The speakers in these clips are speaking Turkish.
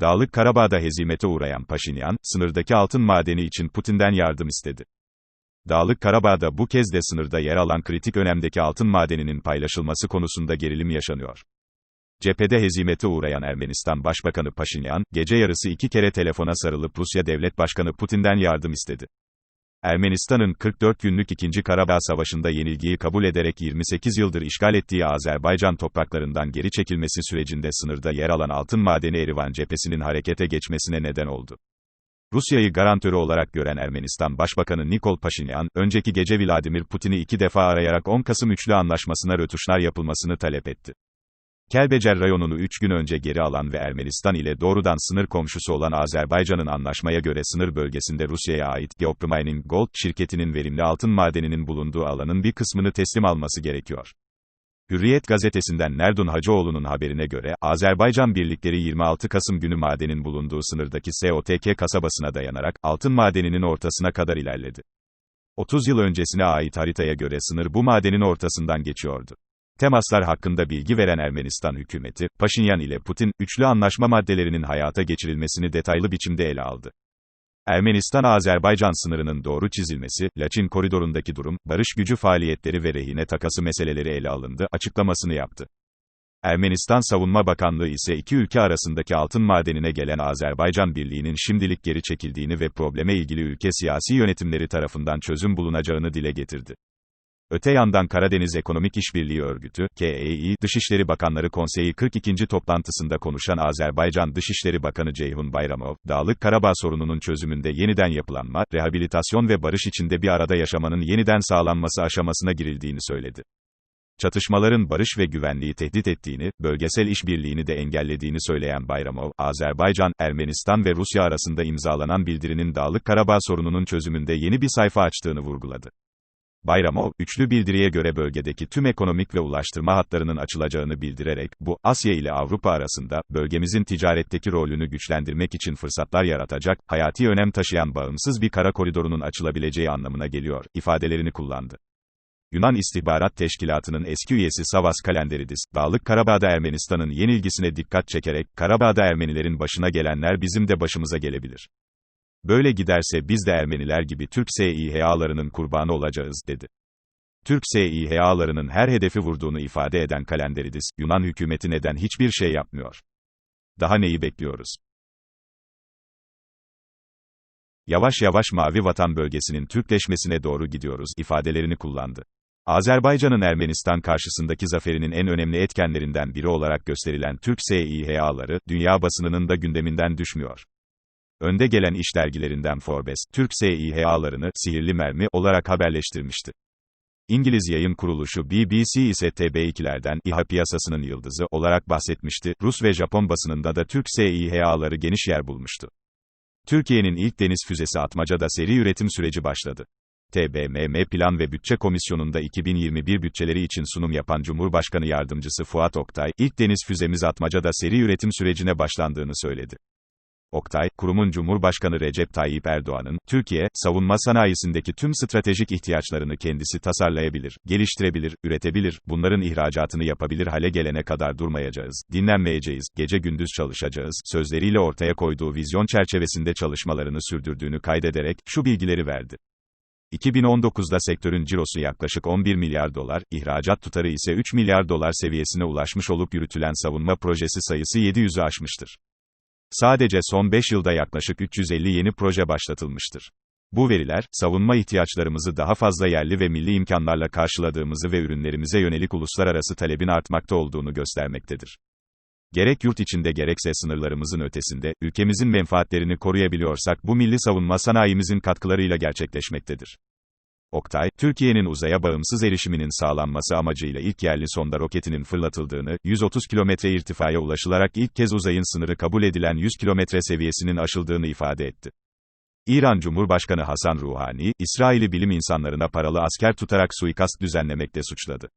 Dağlık Karabağ'da hezimete uğrayan Paşinyan, sınırdaki altın madeni için Putin'den yardım istedi. Dağlık Karabağ'da bu kez de sınırda yer alan kritik önemdeki altın madeninin paylaşılması konusunda gerilim yaşanıyor. Cephede hezimete uğrayan Ermenistan Başbakanı Paşinyan, gece yarısı iki kere telefona sarılıp Rusya Devlet Başkanı Putin'den yardım istedi. Ermenistan'ın 44 günlük 2. Karabağ Savaşı'nda yenilgiyi kabul ederek 28 yıldır işgal ettiği Azerbaycan topraklarından geri çekilmesi sürecinde sınırda yer alan altın madeni Erivan cephesinin harekete geçmesine neden oldu. Rusya'yı garantörü olarak gören Ermenistan Başbakanı Nikol Paşinyan, önceki gece Vladimir Putin'i iki defa arayarak 10 Kasım üçlü anlaşmasına rötuşlar yapılmasını talep etti. Kelbecer rayonunu 3 gün önce geri alan ve Ermenistan ile doğrudan sınır komşusu olan Azerbaycan'ın anlaşmaya göre sınır bölgesinde Rusya'ya ait Geoprimining Gold şirketinin verimli altın madeninin bulunduğu alanın bir kısmını teslim alması gerekiyor. Hürriyet gazetesinden Nerdun Hacıoğlu'nun haberine göre, Azerbaycan birlikleri 26 Kasım günü madenin bulunduğu sınırdaki SOTK kasabasına dayanarak, altın madeninin ortasına kadar ilerledi. 30 yıl öncesine ait haritaya göre sınır bu madenin ortasından geçiyordu. Temaslar hakkında bilgi veren Ermenistan hükümeti, Paşinyan ile Putin, üçlü anlaşma maddelerinin hayata geçirilmesini detaylı biçimde ele aldı. Ermenistan-Azerbaycan sınırının doğru çizilmesi, Laçin koridorundaki durum, barış gücü faaliyetleri ve rehine takası meseleleri ele alındı, açıklamasını yaptı. Ermenistan Savunma Bakanlığı ise iki ülke arasındaki altın madenine gelen Azerbaycan Birliği'nin şimdilik geri çekildiğini ve probleme ilgili ülke siyasi yönetimleri tarafından çözüm bulunacağını dile getirdi. Öte yandan Karadeniz Ekonomik İşbirliği Örgütü, KEİ, Dışişleri Bakanları Konseyi 42. toplantısında konuşan Azerbaycan Dışişleri Bakanı Ceyhun Bayramov, Dağlık Karabağ sorununun çözümünde yeniden yapılanma, rehabilitasyon ve barış içinde bir arada yaşamanın yeniden sağlanması aşamasına girildiğini söyledi. Çatışmaların barış ve güvenliği tehdit ettiğini, bölgesel işbirliğini de engellediğini söyleyen Bayramov, Azerbaycan, Ermenistan ve Rusya arasında imzalanan bildirinin Dağlık Karabağ sorununun çözümünde yeni bir sayfa açtığını vurguladı. Bayramov, üçlü bildiriye göre bölgedeki tüm ekonomik ve ulaştırma hatlarının açılacağını bildirerek, bu, Asya ile Avrupa arasında, bölgemizin ticaretteki rolünü güçlendirmek için fırsatlar yaratacak, hayati önem taşıyan bağımsız bir kara koridorunun açılabileceği anlamına geliyor, ifadelerini kullandı. Yunan İstihbarat Teşkilatı'nın eski üyesi Savas Kalenderidis, Dağlık Karabağ'da Ermenistan'ın yenilgisine dikkat çekerek, Karabağ'da Ermenilerin başına gelenler bizim de başımıza gelebilir. Böyle giderse biz de Ermeniler gibi Türk SİHA'larının kurbanı olacağız, dedi. Türk SİHA'larının her hedefi vurduğunu ifade eden Kalenderidis, Yunan hükümeti neden hiçbir şey yapmıyor? Daha neyi bekliyoruz? Yavaş yavaş Mavi Vatan bölgesinin Türkleşmesine doğru gidiyoruz, ifadelerini kullandı. Azerbaycan'ın Ermenistan karşısındaki zaferinin en önemli etkenlerinden biri olarak gösterilen Türk SİHA'ları, dünya basınının da gündeminden düşmüyor. Önde gelen iş dergilerinden Forbes, Türk SİHA'larını, sihirli mermi, olarak haberleştirmişti. İngiliz yayın kuruluşu BBC ise TB2'lerden, İHA piyasasının yıldızı, olarak bahsetmişti, Rus ve Japon basınında da Türk SİHA'ları geniş yer bulmuştu. Türkiye'nin ilk deniz füzesi Atmaca'da seri üretim süreci başladı. TBMM Plan ve Bütçe Komisyonu'nda 2021 bütçeleri için sunum yapan Cumhurbaşkanı Yardımcısı Fuat Oktay, ilk deniz füzemiz Atmaca'da seri üretim sürecine başlandığını söyledi. Oktay, kurumun Cumhurbaşkanı Recep Tayyip Erdoğan'ın, Türkiye, savunma sanayisindeki tüm stratejik ihtiyaçlarını kendisi tasarlayabilir, geliştirebilir, üretebilir, bunların ihracatını yapabilir hale gelene kadar durmayacağız, dinlenmeyeceğiz, gece gündüz çalışacağız, sözleriyle ortaya koyduğu vizyon çerçevesinde çalışmalarını sürdürdüğünü kaydederek, şu bilgileri verdi. 2019'da sektörün cirosu yaklaşık 11 milyar dolar, ihracat tutarı ise 3 milyar dolar seviyesine ulaşmış olup yürütülen savunma projesi sayısı 700'ü aşmıştır. Sadece son 5 yılda yaklaşık 350 yeni proje başlatılmıştır. Bu veriler, savunma ihtiyaçlarımızı daha fazla yerli ve milli imkanlarla karşıladığımızı ve ürünlerimize yönelik uluslararası talebin artmakta olduğunu göstermektedir. Gerek yurt içinde gerekse sınırlarımızın ötesinde, ülkemizin menfaatlerini koruyabiliyorsak bu milli savunma sanayimizin katkılarıyla gerçekleşmektedir. Oktay, Türkiye'nin uzaya bağımsız erişiminin sağlanması amacıyla ilk yerli sonda roketinin fırlatıldığını, 130 kilometre irtifaya ulaşılarak ilk kez uzayın sınırı kabul edilen 100 kilometre seviyesinin aşıldığını ifade etti. İran Cumhurbaşkanı Hasan Ruhani, İsrail'i bilim insanlarına paralı asker tutarak suikast düzenlemekte suçladı.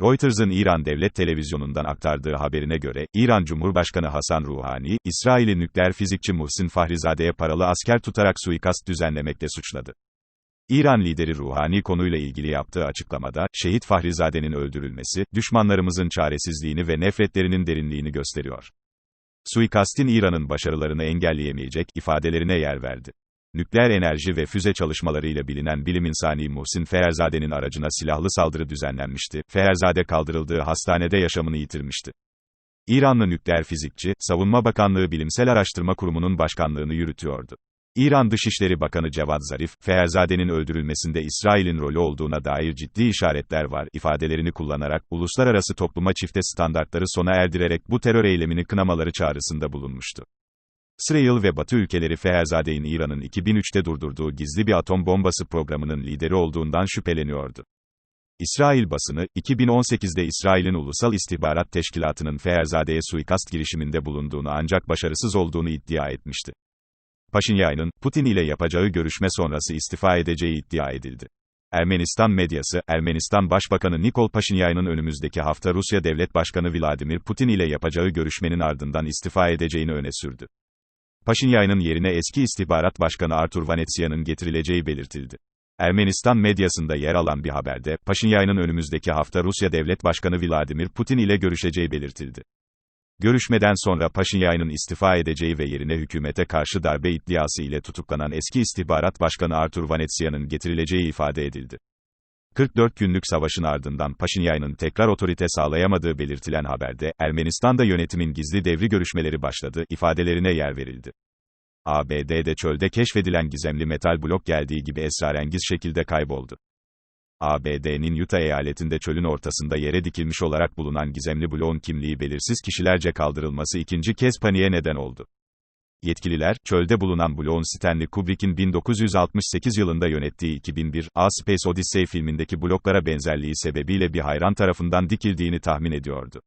Reuters'ın İran devlet televizyonundan aktardığı haberine göre, İran Cumhurbaşkanı Hasan Ruhani, İsrail'i nükleer fizikçi Muhsin Fahrizade'ye paralı asker tutarak suikast düzenlemekte suçladı. İran lideri Ruhani konuyla ilgili yaptığı açıklamada, şehit Fahrizade'nin öldürülmesi, düşmanlarımızın çaresizliğini ve nefretlerinin derinliğini gösteriyor. Suikastin İran'ın başarılarını engelleyemeyecek ifadelerine yer verdi. Nükleer enerji ve füze çalışmalarıyla bilinen bilim insani Muhsin Feherzade'nin aracına silahlı saldırı düzenlenmişti. Feherzade kaldırıldığı hastanede yaşamını yitirmişti. İranlı nükleer fizikçi, Savunma Bakanlığı Bilimsel Araştırma Kurumu'nun başkanlığını yürütüyordu. İran Dışişleri Bakanı Cevad Zarif, Feherzade'nin öldürülmesinde İsrail'in rolü olduğuna dair ciddi işaretler var ifadelerini kullanarak, uluslararası topluma çifte standartları sona erdirerek bu terör eylemini kınamaları çağrısında bulunmuştu. İsrail ve Batı ülkeleri Feherzade'nin İran'ın 2003'te durdurduğu gizli bir atom bombası programının lideri olduğundan şüpheleniyordu. İsrail basını, 2018'de İsrail'in Ulusal İstihbarat Teşkilatı'nın Feherzade'ye suikast girişiminde bulunduğunu ancak başarısız olduğunu iddia etmişti. Paşinyan'ın, Putin ile yapacağı görüşme sonrası istifa edeceği iddia edildi. Ermenistan medyası, Ermenistan Başbakanı Nikol Paşinyan'ın önümüzdeki hafta Rusya Devlet Başkanı Vladimir Putin ile yapacağı görüşmenin ardından istifa edeceğini öne sürdü. Paşinyan'ın yerine eski istihbarat başkanı Artur Vanetsya'nın getirileceği belirtildi. Ermenistan medyasında yer alan bir haberde, Paşinyan'ın önümüzdeki hafta Rusya Devlet Başkanı Vladimir Putin ile görüşeceği belirtildi. Görüşmeden sonra Paşinyan'ın istifa edeceği ve yerine hükümete karşı darbe iddiası ile tutuklanan eski istihbarat başkanı Artur Vanetsya'nın getirileceği ifade edildi. 44 günlük savaşın ardından Paşinyan'ın tekrar otorite sağlayamadığı belirtilen haberde, Ermenistan'da yönetimin gizli devri görüşmeleri başladı, ifadelerine yer verildi. ABD'de çölde keşfedilen gizemli metal blok geldiği gibi esrarengiz şekilde kayboldu. ABD'nin Utah eyaletinde çölün ortasında yere dikilmiş olarak bulunan gizemli bloğun kimliği belirsiz kişilerce kaldırılması ikinci kez paniğe neden oldu. Yetkililer, çölde bulunan bloğun Stanley Kubrick'in 1968 yılında yönettiği 2001, A Space Odyssey filmindeki bloklara benzerliği sebebiyle bir hayran tarafından dikildiğini tahmin ediyordu.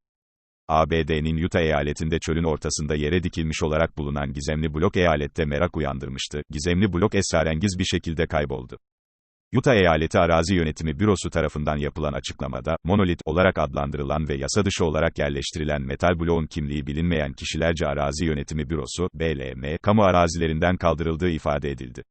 ABD'nin Utah eyaletinde çölün ortasında yere dikilmiş olarak bulunan gizemli blok eyalette merak uyandırmıştı. Gizemli blok esrarengiz bir şekilde kayboldu. Utah Eyaleti Arazi Yönetimi Bürosu tarafından yapılan açıklamada, monolit olarak adlandırılan ve yasa dışı olarak yerleştirilen metal bloğun kimliği bilinmeyen kişilerce Arazi Yönetimi Bürosu, BLM, kamu arazilerinden kaldırıldığı ifade edildi.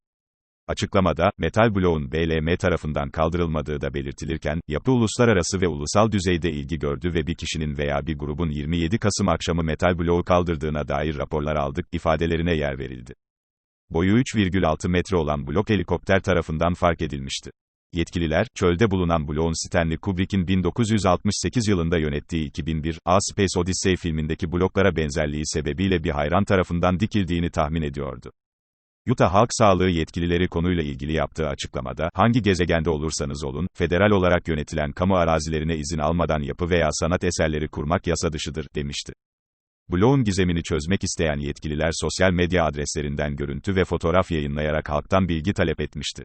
Açıklamada, metal bloğun BLM tarafından kaldırılmadığı da belirtilirken, yapı uluslararası ve ulusal düzeyde ilgi gördü ve bir kişinin veya bir grubun 27 Kasım akşamı metal bloğu kaldırdığına dair raporlar aldık, ifadelerine yer verildi. Boyu 3,6 metre olan blok helikopter tarafından fark edilmişti. Yetkililer, çölde bulunan bloğun Stanley Kubrick'in 1968 yılında yönettiği 2001, A Space Odyssey filmindeki bloklara benzerliği sebebiyle bir hayran tarafından dikildiğini tahmin ediyordu. Utah Halk Sağlığı yetkilileri konuyla ilgili yaptığı açıklamada, hangi gezegende olursanız olun, federal olarak yönetilen kamu arazilerine izin almadan yapı veya sanat eserleri kurmak yasa dışıdır, demişti. Bloğun gizemini çözmek isteyen yetkililer sosyal medya adreslerinden görüntü ve fotoğraf yayınlayarak halktan bilgi talep etmişti.